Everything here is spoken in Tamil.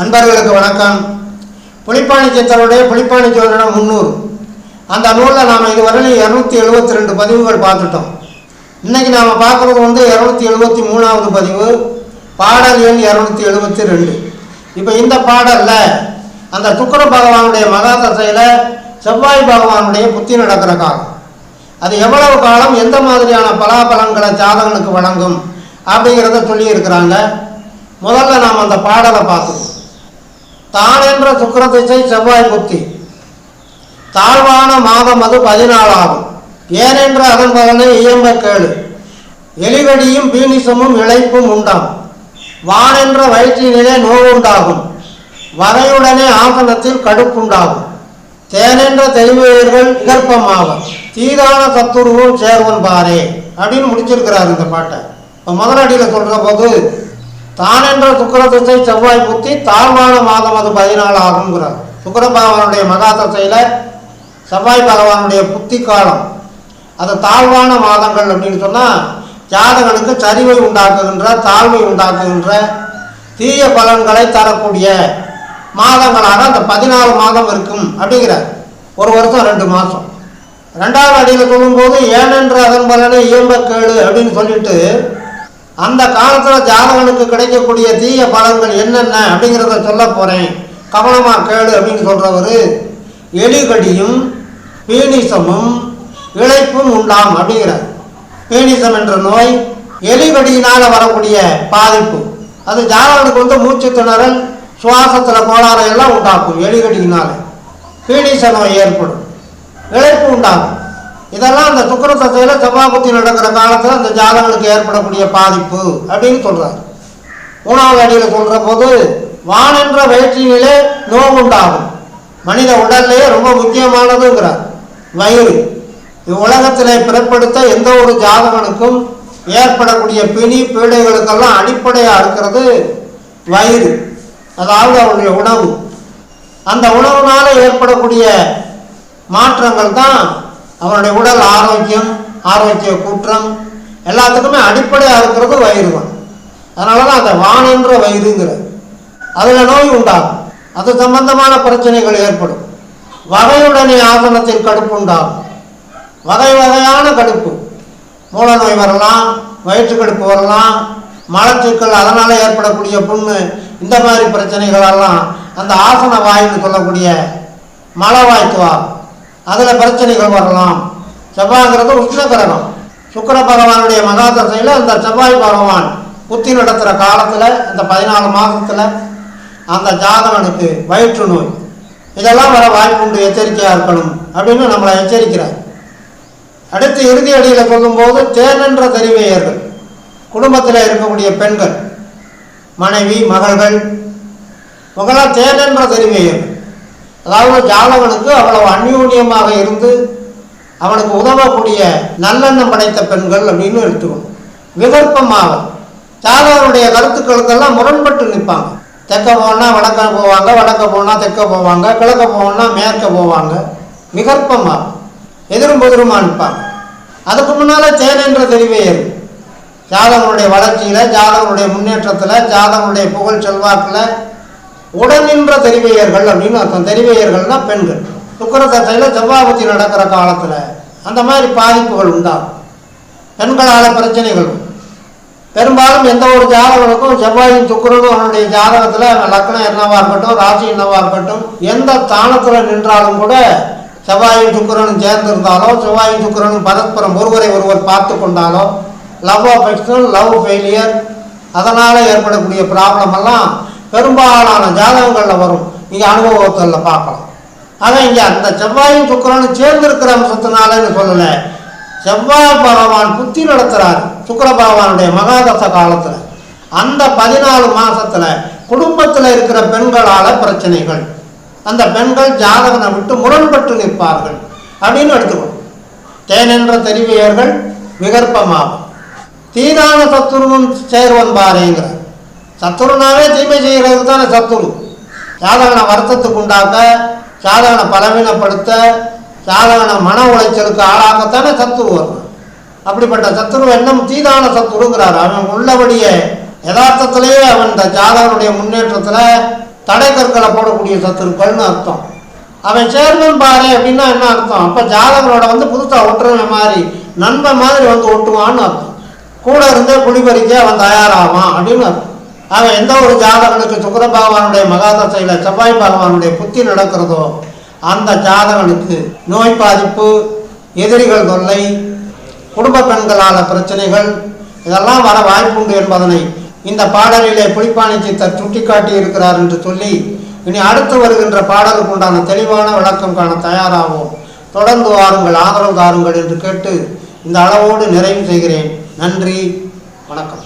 அன்பர்களுக்கு வணக்கம். புலிப்பாணி சித்தருடைய புலிப்பாணி சோழனம் முந்நூறு அந்த நூலில் நாம் இதுவரையிலும் இரநூத்தி எழுபத்தி ரெண்டு பதிவுகள் பார்த்துட்டோம். இன்றைக்கி நாம் பார்க்குறது வந்து இரநூத்தி எழுபத்தி மூணாவது பதிவு பாடல் எண் இரநூத்தி எழுபத்தி ரெண்டு. இப்போ இந்த பாடலில் அந்த சுக்கிர பகவானுடைய மகாதசையில் செவ்வாய் பகவானுடைய புத்தி நடக்கிற காலம். அது எவ்வளவு காலம் எந்த மாதிரியான பலாபலன்களை ஜாதகனுக்கு வழங்கும் அப்படிங்கிறத சொல்லியிருக்கிறாங்க. முதல்ல நாம் அந்த பாடலை பார்த்துக்கோம் தான் என்ற சுக்கர திசை செவ்வாய் புத்தி தாழ்வான மாதம் அது பதினாலாகும். ஏனென்ற அதன் பலனை இயம்ப கேளு. எலிவடியும் பீனிசமும் இழைப்பும் உண்டாம். வானென்ற வயிற்றினிலே நோவுண்டாகும். வரையுடனே ஆசனத்தில் கடுப்புண்டாகும். தேனென்ற தெளிவுயர்கள் விகற்பமாகும் தீதான சத்துருவும் சேர்வன் பாரே அப்படின்னு முடிச்சிருக்கிறார் இந்த பாட்டை. இப்போ முதலடியில் சொல்கிற போது தான் என்ற சுக்கரத்தை செவ்வாய் புத்தி தாழ்வான மாதம் அது பதினாலு ஆகுங்கிறார் சுக்கர பகவானுடைய மகா தசையில் செவ்வாய் பகவானுடைய புத்தி காலம். அது தாழ்வான மாதங்கள் அப்படின்னு சொன்னால் ஜாதகனுக்கு சரிவை உண்டாக்குகின்ற தாழ்வை உண்டாக்குகின்ற தீய பலன்களை தரக்கூடிய மாதங்களாக அந்த பதினாலு மாதம் இருக்கும் அப்படிங்கிறார். ஒரு வருஷம் ரெண்டு மாதம் ரெண்டாவது அடியில் சொல்லும்போது ஏனென்று அதன் பலனை இயம்பக்கேடு அப்படின்னு சொல்லிட்டு அந்த காலத்தில் ஜாதகனுக்கு கிடைக்கக்கூடிய தீய பலன்கள் என்னென்ன அப்படிங்கிறத சொல்ல போகிறேன் கவனமாக கேளு அப்படின்னு சொல்கிறவர் எலிகடியும் பீனிசமும் இழைப்பும் உண்டாம் அப்படிங்கிறார். பீனிசம் என்ற நோய் எலிகடியினால் வரக்கூடிய பாதிப்பு. அது ஜாதகனுக்கு வந்து மூச்சு திணறல் சுவாசத்தில் கோளாறு எல்லாம் உண்டாக்கும் எலிகடியினால். பீனிச நோய் ஏற்படும். இழைப்பு உண்டாகும். இதெல்லாம் அந்த சுக்கர தசையில் செவ்வாபுத்தி நடக்கிற காலத்தில் அந்த ஜாதகங்களுக்கு ஏற்படக்கூடிய பாதிப்பு அப்படின்னு சொல்கிறார் மூணாவது அடியில் சொல்கிற போது வானென்ற வயிற்றினிலே நோவுண்டாகும் மனித உடல்லையே ரொம்ப முக்கியமானதுங்கிறார். வயிறு. இவ்வுலகத்திலே பிறப்படுத்த எந்த ஒரு ஜாதகனுக்கும் ஏற்படக்கூடிய பிணி பீடைகளுக்கெல்லாம் அடிப்படையாக இருக்கிறது வயிறு. அதாவது அவருடைய உணவு. அந்த உணவுனால ஏற்படக்கூடிய மாற்றங்கள் தான் அவனுடைய உடல் ஆரோக்கியம் ஆரோக்கிய குற்றம் எல்லாத்துக்குமே அடிப்படையாக இருக்கிறது வயிறு தான். அதனால தான் அந்த வானன்ற வயிறுங்கிற அதில் நோய் உண்டாகும். அது சம்பந்தமான பிரச்சனைகள் ஏற்படும். வகையுடனே ஆசனத்தில் கடுப்பு உண்டாகும். வகை வகையான கடுப்பு. மூல நோய் வரலாம் வயிற்று கடுப்பு வரலாம் மலச்சிக்கல் அதனால் ஏற்படக்கூடிய புண்ணு இந்த மாதிரி பிரச்சனைகளெல்லாம் அந்த ஆசன வாயின்னு சொல்லக்கூடிய மலவாய்த்துவா அதில் பிரச்சனைகள் வரலாம். செவ்வாய்ங்கிறது உஷ்ண கிரகம். சுக்கர பகவானுடைய மகாதசையில் அந்த செவ்வாய் பகவான் புத்தி நடத்துகிற காலத்தில் இந்த பதினாலு மாதத்தில் அந்த ஜாதகனுக்கு வயிற்று நோய். இதெல்லாம் வர வாய்ப்புண்டு எச்சரிக்கையாக இருக்கணும் அப்படின்னு நம்மளை எச்சரிக்கிறார். அடுத்து இறுதி அடியில் சொல்லும்போது தேனன்ற தெரிவையர்கள். குடும்பத்தில் இருக்கக்கூடிய பெண்கள் மனைவி மகள்கள் இவங்களாம் தேனன்ற தெரிவையர்கள். அதாவது ஜாதகனுக்கு அவ்வளவு அந்யூன்யமாக இருந்து அவனுக்கு உதவக்கூடிய நல்லெண்ணம் படைத்த பெண்கள் அப்படின்னு எடுத்துக்கணும். விகற்பமாக. ஜாதகனுடைய கருத்துக்களுக்கெல்லாம் முரண்பட்டு நிற்பாங்க. தெற்க போனால் வடக்க போவாங்க வடக்க போனால் தெற்க போவாங்க கிழக்க போனால் மேற்க போவாங்க. விகற்பமாக. எதிரும் புதிருமா நிற்பாங்க. அதுக்கு முன்னால் தேன் தெளிவே ஏறும் ஜாதகனுடைய வளர்ச்சியில் ஜாதகனுடைய முன்னேற்றத்தில் ஜாதகனுடைய புகழ் செல்வாக்கில் உடனின்ற தெரிவையர்கள் அப்படின்னு அர்த்தம். தெரிவையர்கள்னா பெண்கள். சுக்கர தசையில் செவ்வாபத்தி நடக்கிற காலத்தில் அந்த மாதிரி பாதிப்புகள் உண்டாகும். பெண்களால் பிரச்சனைகள் பெரும்பாலும் எந்த ஒரு ஜாதகனுக்கும் செவ்வாயும் சுக்கரனும் அவனுடைய ஜாதகத்தில் லக்னம் என்னவா இருக்கட்டும் ராசி என்னவா இருக்கட்டும் எந்த தானத்தில் நின்றாலும் கூட செவ்வாயும் சுக்கரனும் சேர்ந்திருந்தாலோ செவ்வாயும் சுக்கரனும் பரஸ்பரம் ஒருவரை ஒருவர் பார்த்து கொண்டாலோ லவ் அஃபெக்ஷன் லவ் ஃபெயிலியர் அதனால் ஏற்படக்கூடிய ப்ராப்ளம் எல்லாம் பெரும்பாலான ஜாதகங்களில் வரும். இங்கே அனுபவத்தில் பார்க்கலாம். அதான் இங்கே அந்த செவ்வாயும் சுக்கரனும் சேர்ந்திருக்கிற அம்சத்தினாலன்னு சொல்லலை. செவ்வாய் பகவான் புத்தி நடத்துகிறார் சுக்கர பகவானுடைய மகாதச காலத்தில். அந்த பதினாலு மாதத்தில் குடும்பத்தில் இருக்கிற பெண்களால் பிரச்சனைகள். அந்த பெண்கள் ஜாதகனை விட்டு முரண்பட்டு நிற்பார்கள். அப்படின்னு எடுத்துக்கணும். தேனென்ற தெரிவியர்கள் விகற்பமாகும். தீதான சத்துருவும் சேர்வன் பாருங்கிறார் சத்துருனாவே தீமை செய்கிறது தானே சத்துரு. ஜாதகனை வருத்தத்துக்கு உண்டாக்க ஜாதகனை பலவீனப்படுத்த ஜாதகனை மன உளைச்சலுக்கு ஆளாகத்தானே சத்துரு வரணும் அப்படிப்பட்ட சத்துரு என்னும் தீதான சத்துருங்கிறார். அவன் உள்ளபடியே யதார்த்தத்திலேயே அவன் இந்த ஜாதகனுடைய முன்னேற்றத்தில் தடை கற்களை போடக்கூடிய சத்துருக்கள்னு அர்த்தம். அவன் சேர்மன் பாரு அப்படின்னா என்ன அர்த்தம்? அப்போ ஜாதகனோட வந்து புதுசாக ஒட்டுற மாதிரி நண்பன் மாதிரி வந்து ஒட்டுவான்னு அர்த்தம். கூட இருந்தே குடிபறிக்க அவன் தயாராவான் அப்படின்னு அர்த்தம். அவன் எந்த ஒரு ஜாதகனுக்கு சுக்கர பகவானுடைய மகாதசையில் செவ்வாய் பகவானுடைய புத்தி நடக்கிறதோ அந்த ஜாதகனுக்கு நோய் பாதிப்பு எதிரிகள் தொல்லை குடும்ப பெண்களால் பிரச்சனைகள் இதெல்லாம் வர வாய்ப்புண்டு என்பதனை இந்த பாடலிலே புலிப்பாணி சித்தர் சுட்டிக்காட்டி இருக்கிறார் என்று சொல்லி இனி அடுத்து வருகின்ற பாடலுக்கு உண்டான தெளிவான விளக்கம் காண தயாராகும் தொடர்ந்து வாருங்கள் ஆதரவு தாருங்கள் என்று கேட்டு இந்த அளவோடு நிறைவு செய்கிறேன். நன்றி வணக்கம்.